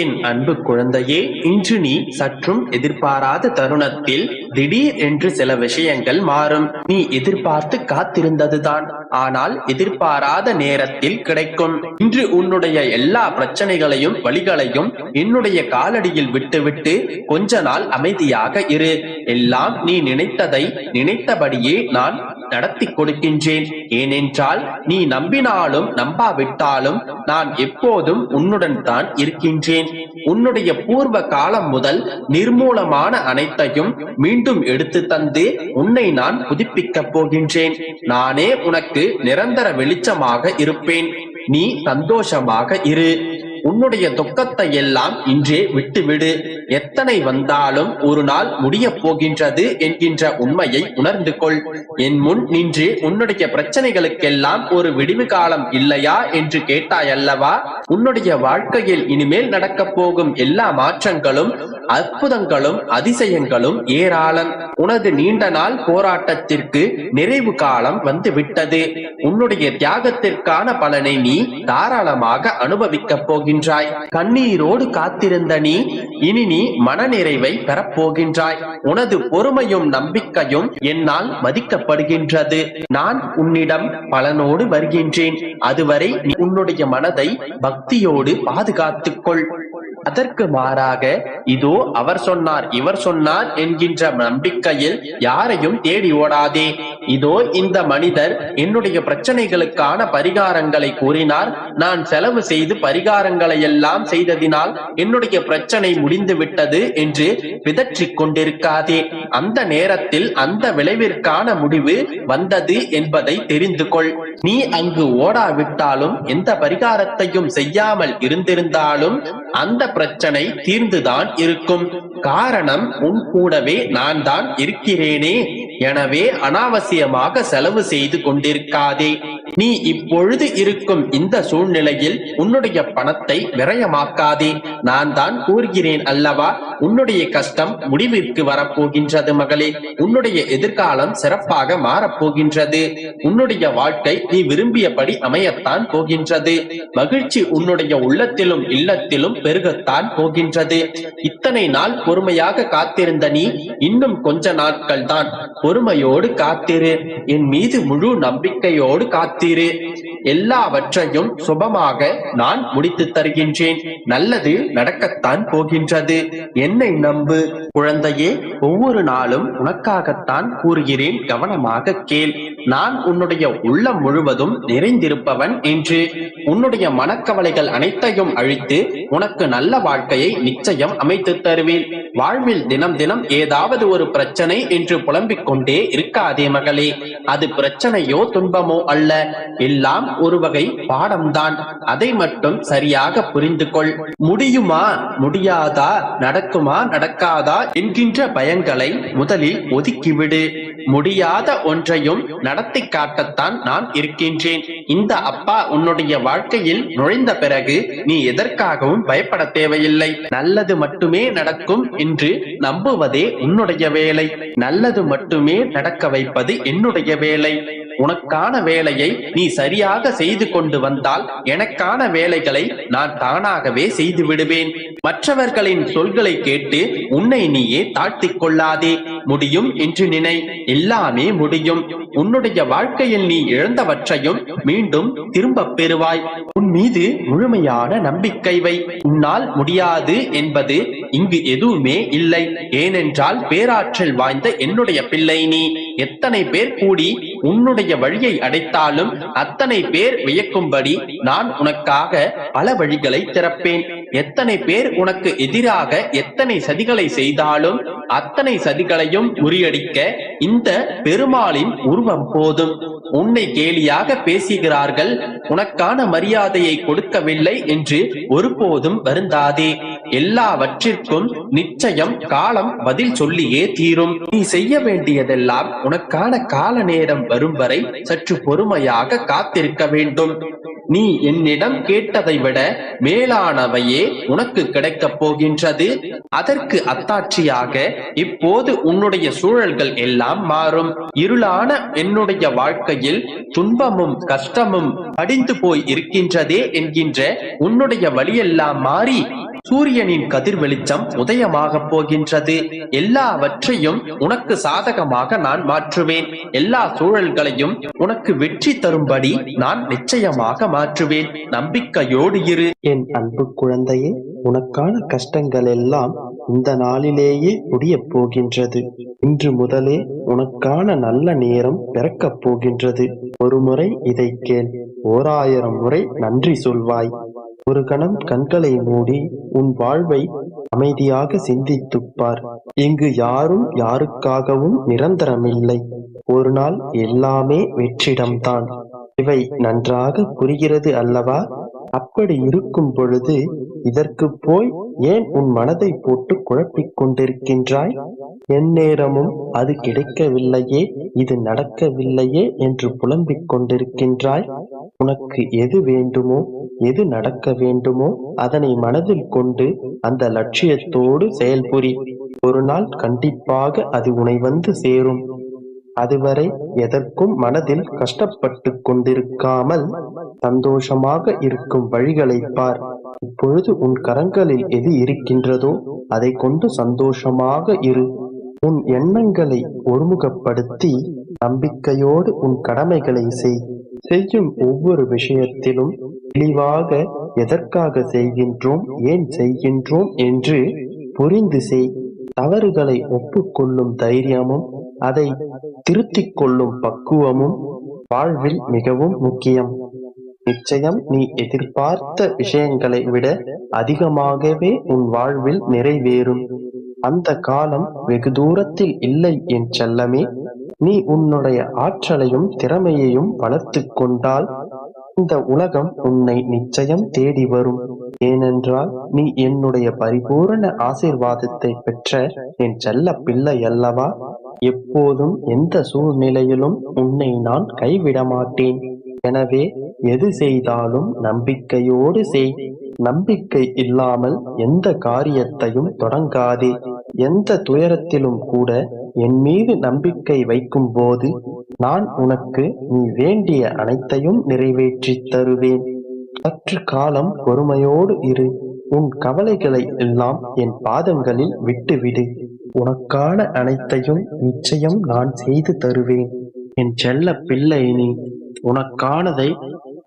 என் அன்பு குழந்தையே இன்று நீ சற்றும் எதிர்பாராத தருணத்தில் திடீர் என்று சில விஷயங்கள் மாறும். நீ எதிர்பார்த்து காத்திருந்ததுதான். ஆனால் எதிர்பாராத நேரத்தில் கிடைக்கும். இன்று உன்னுடைய எல்லா பிரச்சனைகளையும் வழிகளையும் என்னுடைய காலடியில் விட்டுவிட்டு கொஞ்ச நாள் அமைதியாக இரு. எல்லாம் நீ நினைத்ததை நினைத்தபடியே நான் நடத்தி கொடுக்கின்றேன். ஏனென்றால் நீ நம்பினாலும் நம்பாவிட்டாலும் நான் எப்போதும் உன்னுடன் தான் இருக்கின்றேன். உன்னுடைய பூர்வ காலம் முதல் நிர்மூலமான அனைத்தையும் மீண்டும் எடுத்து தந்து உன்னை நான் புதுப்பிக்கப் போகின்றேன். நானே உனக்கு நிரந்தர வெளிச்சமாக இருப்பேன். நீ சந்தோஷமாக இரு. உன்னுடைய துக்கத்தை எல்லாம் இன்றே விட்டுவிடு. எத்தனை வந்தாலும் ஒரு நாள் முடிய போகின்றது என்கின்ற உண்மையை உணர்ந்து கொள். என் முன் நின்று உன்னுடைய பிரச்சனைகளுக்கெல்லாம் ஒரு விடிவு காலம் இல்லையா என்று கேட்டாயல்லவா? உன்னுடைய வாழ்க்கையில் இனிமேல் நடக்கப் போகும் எல்லா மாற்றங்களும் அற்புதங்களும் அதிசயங்களும் ஏராளம். உனது நீண்ட நாள் போராட்டத்திற்கு நிறைவு காலம் வந்து விட்டது உன்னுடைய தியாகத்திற்கான பலனை நீ தாராளமாக அனுபவிக்கப் போகின்றாய். கண்ணீரோடு காத்திருந்த நீ இனி நீ நீ மனநிறைவை பெறப்போகின்றாய். உனது பொறுமையும் நம்பிக்கையும் என்னால் மதிக்கப்படுகின்றது. நான் உன்னிடம் பலனோடு வருகின்றேன். அதுவரை நீ உன்னுடைய மனதை பக்தியோடு பாதுகாத்துக் கொள் அதற்கு மாறாக இதோ அவர் சொன்னார் இவர் சொன்னார் என்கின்ற நம்பிக்கையில் யாரையும் தேடி ஓடாதே. இதோ இந்த மனிதர் என்னுடைய பிரச்சனைகளுக்கான பரிகாரங்களை கூறினார். நான் செலவு செய்து பரிகாரங்களை எல்லாம் செய்ததினால் என்னுடைய பிரச்சனை முடிந்து விட்டது என்று பிதற்றிக் கொண்டிருக்காதே. அந்த நேரத்தில் அந்த விளைவிற்கான முடிவு வந்தது என்பதை தெரிந்து கொள். நீ அங்கு ஓடாவிட்டாலும் எந்த பரிகாரத்தையும் செய்யாமல் இருந்திருந்தாலும் அந்த பிரச்சனை தீர்ந்துதான் இருக்கும். காரணம் உன் கூடவே நான் தான் இருக்கிறேனே. எனவே அனாவசியமாக செலவு செய்து கொண்டிருக்காதே. நீ இப்பொழுது இருக்கும் இந்த சூழ்நிலையில் உன்னுடைய பணத்தை விரயமாக்காதே. நான் தான் கூறுகிறேன் அல்லவா? உன்னுடைய கஷ்டம் முடிவிற்கு வரப்போகின்றது மகளே. உன்னுடைய எதிர்காலம் சிறப்பாக மாறப்போகின்றது. உன்னுடைய வாழ்க்கை நீ விரும்பியபடி அமையத்தான் போகின்றது. மகிழ்ச்சி உன்னுடைய உள்ளத்திலும் இல்லத்திலும் பெருகத்தான் போகின்றது. இத்தனை நாள் பொறுமையாக காத்திருந்த நீ இன்னும் கொஞ்ச நாட்கள் தான் பொறுமையோடு காத்திரு. என் மீது முழு நம்பிக்கையோடு காத்திரு. எல்லாவற்றையும் சுபமாக நான் முடித்து தருகின்றேன். நல்லது நடக்கத்தான் போகின்றது. என்னை நம்பு. குழந்தையே ஒவ்வொரு நாளும் உனக்காகத்தான் கூறுகிறேன். கவனமாக கேள். நான் உன்னுடைய உள்ளம் முழுவதும் நிறைந்திருப்பவன் என்று. உன்னுடைய மனக்கவலைகள் அனைத்தையும் அழித்து உனக்கு நல்ல வாழ்க்கையை நிச்சயம் அமைத்து தருவேன். வாழ்வில் தினம் தினம் ஏதாவது ஒரு பிரச்சனை என்று புலம்பிக் கொண்டே இருக்காதே மகளே. அது பிரச்சனையோ துன்பமோ அல்ல. எல்லாம் ஒரு வகை பாடம்தான். அதை மட்டும் சரியாக புரிந்து கொள். முடியுமா? முடியாதா? நடக்குமா? நடக்காதா? என்கின்ற பயங்களை முதலில் ஒதுக்கிவிடு. முடியாத ஒன்றையும் நடத்தி காட்டத்தான் நான் இருக்கின்றேன். இந்த அப்பா உன்னுடைய வாழ்க்கையில் நுழைந்த பிறகு நீ எதற்காகவும் பயப்பட தேவையில்லை. நல்லது மட்டுமே நடக்கும் என்று நம்புவதே உன்னுடைய வேலை. நல்லது மட்டுமே நடக்க வைப்பது என்னுடைய வேலை. உனக்கான வேலையை நீ சரியாக செய்து கொண்டு வந்தால் எனக்கான வேலைகளை நான் தானாகவே செய்து விடுவேன். மற்றவர்களின் சொல்களை கேட்டு உன்னை நீயே தாழ்த்திக் கொள்ளாதே. முடியும் என்று நினை எல்லாமே முடியும். உன்னுடைய வாழ்க்கையில் நீ இழந்தவற்றையும் மீண்டும் திரும்பப் பெறுவாய். உன் மீது முழுமையான நம்பிக்கை வை. உன்னால் முடியாது என்பது இங்கு எதுவுமே இல்லை. ஏனென்றால் பேராற்றல் வாய்ந்த என்னுடைய பிள்ளை நீ. எத்தனை பேர் கூடி உன்னுடைய வழியை அடைத்தாலும் அத்தனை பேர் வியக்கும்படி நான் உனக்காக பல வழிகளை திறப்பேன். எத்தனை பேர் உனக்கு எதிராக எத்தனை சதிகளை செய்தாலும் அத்தனை சதிகளையும் முறியடிக்க இந்த பெருமாளின் உருவம் போதும். உன்னை கேலியாக பேசுகிறார்கள் உனக்கான மரியாதையை கொடுக்கவில்லை என்று ஒருபோதும் வருந்தாதே. எல்லாவற்றிற்கும் நிச்சயம் காலம் பதில் சொல்லியே தீரும். நீ செய்ய வேண்டியதெல்லாம் உனக்கான கால நேரம் வரும் வரை சற்று பொறுமையாக காத்திருக்க வேண்டும். நீ என்னிடம் கேட்டதை விட மேலானவையே உனக்கு கிடைக்கப் போகின்றது. அதற்கு அத்தாட்சியாக இப்போது உன்னுடைய சூழல்கள் எல்லாம் மாறும். இருளான என்னுடைய வாழ்க்கையில் துன்பமும் கஷ்டமும் படிந்து போய் இருக்கின்றதே என்கின்ற உன்னுடைய வழியெல்லாம் மாறி சூரியனின் கதிர் வெளிச்சம் உதயமாகப் போகின்றது. எல்லாவற்றையும் உனக்கு சாதகமாக நான் மாற்றுவேன். எல்லா சூழல்களையும் உனக்கு வெற்றி தரும்படி நான் நிச்சயமாக மாற்றுவேன். நம்பிக்கையோடு இரு. என் அன்பு குழந்தையே உனக்கான கஷ்டங்கள் எல்லாம் இந்த நாளிலேயே முடியப் போகின்றது. இன்று முதலே உனக்கான நல்ல நேரம் பிறக்கப் போகின்றது. ஒருமுறை இதை கேள். ஓராயிரம் முறை நன்றி சொல்வாய். ஒரு கணம் கண்களை மூடி உன் வாழ்வை அமைதியாக சிந்தித்துப்பார். இங்கு யாரும் யாருக்காகவும் நிரந்தரமில்லை. ஒரு நாள் எல்லாமே வெற்றிடம்தான். இவை நன்றாக புரிகிறது அல்லவா? அப்படி இருக்கும் பொழுது இதற்கு போய் ஏன் உன் மனதை போட்டு குழப்பிக் கொண்டிருக்கின்றாய்? எந்நேரமும் அது கிடைக்கவில்லையே இது நடக்கவில்லையே என்று புலம்பிக் கொண்டிருக்கின்றாய்? உனக்கு எது வேண்டுமோ எது நடக்க வேண்டுமோ அதனை மனதில் கொண்டு அந்த லட்சியத்தோடு செயல்புரி. ஒரு நாள் கண்டிப்பாக அது உனை வந்து சேரும். அதுவரை எதற்கும் மனதில் கஷ்டப்பட்டு கொண்டிருக்காமல் சந்தோஷமாக இருக்கும் வழிகளை பார். இப்பொழுது உன் கரங்களில் எது இருக்கின்றதோ அதை கொண்டு சந்தோஷமாக இரு. உன் எண்ணங்களை ஒருமுகப்படுத்தி நம்பிக்கையோடு உன் கடமைகளை செய். செய்யும் ஒவ்வொரு விஷயத்திலும் தெளிவாக எதற்காக செய்கின்றோம் ஏன் செய்கின்றோம் என்று புரிந்து செய். தவறுகளை ஒப்புக்கொள்ளும் தைரியமும் அதை திருத்திக் கொள்ளும் பக்குவமும் வாழ்வில் மிகவும் முக்கியம். நிச்சயம் நீ எதிர்பார்த்த விஷயங்களை விட அதிகமாகவே உன் வாழ்வில் நிறைவேறும். அந்த காலம் வெகு தூரத்தில் இல்லை என் செல்லமே. நீ உன்னுடைய ஆற்றலையும் திறமையையும் வளர்த்து கொண்டால் இந்த உலகம் உன்னை நிச்சயம் தேடி வரும். ஏனென்றால் நீ என்னுடைய பரிபூரண ஆசீர்வாதத்தை பெற்ற என் செல்ல பிள்ளை அல்லவா? எப்போதும் எந்த சூழ்நிலையிலும் உன்னை நான் கைவிட மாட்டேன் எனவே எது செய்தாலும் நம்பிக்கையோடு செய். நம்பிக்கை இல்லாமல் எந்த காரியத்தையும் தொடங்காதே. எந்த துயரத்திலும் கூட என் மீது நம்பிக்கை வைக்கும் போது நான் உனக்கு நீ வேண்டிய அனைத்தையும் நிறைவேற்றித் தருவேன். சற்று காலம் பொறுமையோடு இரு. உன் கவலைகளை எல்லாம் என் பாதங்களில் விட்டுவிடு. உனக்கான அனைத்தையும் நிச்சயம் நான் செய்து தருவேன். என் செல்ல பிள்ளை நீ உனக்கானதை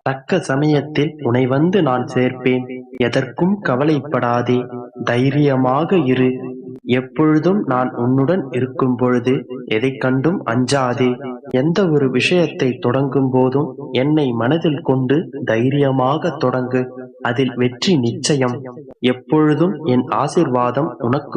தக்க சமயத்தில் உனை வந்து நான் சேர்ப்பேன். எதற்கும் கவலைப்படாதே. தைரியமாக இரு. எப்பொழுதும் நான் உன்னுடன் இருக்கும் பொழுது எதை கண்டும் அஞ்சாதே. எந்த ஒரு விஷயத்தை தொடங்கும் போதும் என்னை மனதில் கொண்டு தைரியமாக தொடங்கு. அதில் வெற்றி நிச்சயம். எப்பொழுதும் என் ஆசிர்வாதம் உனக்கு